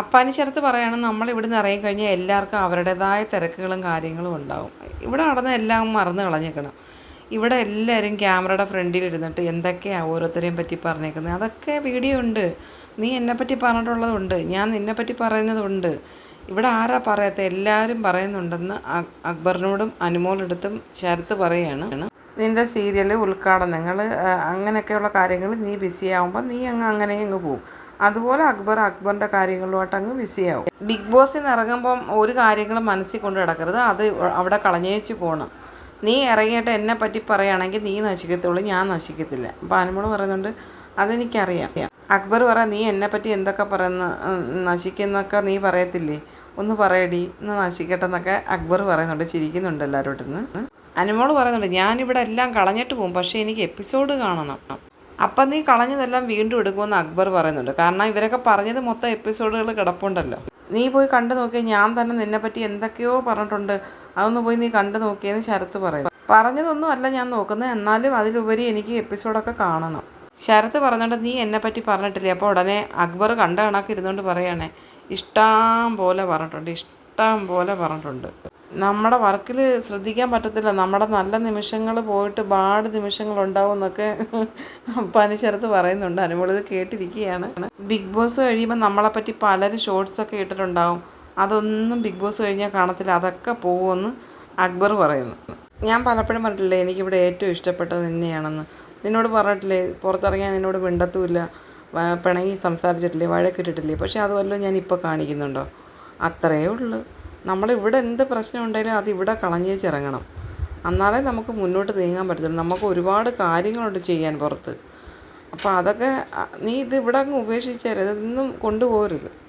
അപ്പാനി ശരത്ത് പറയാണ് നമ്മൾ ഇവിടുന്ന് ഇറങ്ങിക്കഴിഞ്ഞാൽ എല്ലാവർക്കും അവരുടേതായ തിരക്കുകളും കാര്യങ്ങളും ഉണ്ടാവും. ഇവിടെ നടന്ന എല്ലാം മറന്നു കളഞ്ഞേക്കണം. ഇവിടെ എല്ലാവരും ക്യാമറയുടെ ഫ്രണ്ടിൽ ഇരുന്നിട്ട് എന്തൊക്കെയാണ് ഓരോരുത്തരെയും പറ്റി പറഞ്ഞേക്കുന്നത്? അതൊക്കെ വീഡിയോ ഉണ്ട്. നീ എന്നെപ്പറ്റി പറഞ്ഞിട്ടുള്ളതുണ്ട്. ഞാൻ നിന്നെപ്പറ്റി പറയുന്നതുണ്ട്. ഇവിടെ ആരാ പറയാത്ത? എല്ലാവരും പറയുന്നുണ്ടെന്ന് അക്ബറിനോടും അനുമോളെടുത്തും ശരത്ത് പറയുകയാണ് നിന്റെ സീരിയൽ ഉദ്ഘാടനങ്ങൾ അങ്ങനെയൊക്കെയുള്ള കാര്യങ്ങൾ നീ ബിസി ആകുമ്പോൾ നീ അങ്ങ് അങ്ങനെ അങ്ങ് പോവും. അതുപോലെ അക്ബർ അക്ബറിന്റെ കാര്യങ്ങളുമായിട്ട് അങ്ങ് ബിസിയാവും ബിഗ് ബോസിൽ നിന്ന് ഇറങ്ങുമ്പം ഒരു കാര്യങ്ങളും മനസ്സിൽ കൊണ്ട് കിടക്കരുത് അത് അവിടെ കളഞ്ഞേച്ച് പോകണം നീ ഇറങ്ങിയിട്ട് എന്നെ പറ്റി പറയുകയാണെങ്കിൽ നീ നശിക്കത്തുള്ളൂ ഞാൻ നശിക്കത്തില്ല. അപ്പോൾ അനുമോൾ പറയുന്നുണ്ട് അതെനിക്കറിയാം. അക്ബർ പറ നീ എന്നെ പറ്റി എന്തൊക്കെ പറയുന്ന നശിക്കുന്നൊക്കെ നീ പറയത്തില്ലേ? ഒന്ന് പറയടി ഒന്ന് നശിക്കട്ടെ എന്നൊക്കെ അക്ബർ പറയുന്നുണ്ട്. ചിരിക്കുന്നുണ്ട് എല്ലാവരോടും അനുമോൾ പറയുന്നുണ്ട് ഞാനിവിടെ എല്ലാം കളഞ്ഞിട്ട് പോകും പക്ഷേ എനിക്ക് എപ്പിസോഡ് കാണണം. അപ്പം നീ കളഞ്ഞതെല്ലാം വീണ്ടും എടുക്കുമെന്ന് അക്ബർ പറയുന്നുണ്ട്. കാരണം ഇവരൊക്കെ പറഞ്ഞത് മൊത്തം എപ്പിസോഡുകൾ കിടപ്പുണ്ടല്ലോ. നീ പോയി കണ്ടു നോക്കിയാൽ ഞാൻ തന്നെ നിന്നെ പറ്റി എന്തൊക്കെയോ പറഞ്ഞിട്ടുണ്ട്. അതൊന്ന് പോയി നീ കണ്ടു നോക്കിയെന്ന് ശരത്ത് പറയും പറഞ്ഞതൊന്നും അല്ല ഞാൻ നോക്കുന്നത് എന്നാലും അതിലുപരി എനിക്ക് എപ്പിസോഡൊക്കെ കാണണം. ശരത്ത് പറഞ്ഞുകൊണ്ട് നീ എന്നെ പറ്റി പറഞ്ഞിട്ടില്ലേ? അപ്പോൾ ഉടനെ അക്ബർ കണ്ട കണക്ക് ഇരുന്നുകൊണ്ട് ഇഷ്ടം പോലെ പറഞ്ഞിട്ടുണ്ട് ഇഷ്ടം പോലെ പറഞ്ഞിട്ടുണ്ട്. നമ്മുടെ വർക്കിൽ ശ്രദ്ധിക്കാൻ പറ്റത്തില്ല. നമ്മുടെ നല്ല നിമിഷങ്ങൾ പോയിട്ട് പാട് നിമിഷങ്ങൾ ഉണ്ടാവും എന്നൊക്കെ പനിശരത്ത് പറയുന്നുണ്ട്. അനുമോളിത് കേട്ടിരിക്കുകയാണ്. ബിഗ് ബോസ് കഴിയുമ്പോൾ നമ്മളെപ്പറ്റി പലരും ഷോർട്സൊക്കെ ഇട്ടിട്ടുണ്ടാവും. അതൊന്നും ബിഗ് ബോസ് കഴിഞ്ഞാൽ കാണത്തില്ല. അതൊക്കെ പോകുമെന്ന് അക്ബർ പറയുന്നു. ഞാൻ പലപ്പോഴും പറഞ്ഞിട്ടില്ലേ എനിക്കിവിടെ ഏറ്റവും ഇഷ്ടപ്പെട്ടത് നിന്നെയാണെന്ന്. നിന്നോട് പറഞ്ഞിട്ടില്ലേ പുറത്തിറങ്ങിയാൽ നിന്നോട് മിണ്ടത്തുമില്ല. പിണങ്ങി സംസാരിച്ചിട്ടില്ലേ വഴക്കിട്ടിട്ടില്ലേ. പക്ഷേ അതുമല്ലോ ഞാൻ ഇപ്പോൾ കാണിക്കുന്നുണ്ടോ? അത്രയേ ഉള്ളൂ. നമ്മളിവിടെ എന്ത് പ്രശ്നം ഉണ്ടെങ്കിലും അത് ഇവിടെ കളഞ്ഞേച്ചിറങ്ങണം എന്നാലേ നമുക്ക് മുന്നോട്ട് നീങ്ങാൻ പറ്റത്തുള്ളൂ. നമുക്ക് ഒരുപാട് കാര്യങ്ങളുണ്ട് ചെയ്യാൻ പുറത്ത്. അപ്പോൾ അതൊക്കെ നീ ഇത് ഇവിടെ അങ്ങ് ഉപേക്ഷിച്ചേരത് ഇതൊന്നും കൊണ്ടുപോകരുത്.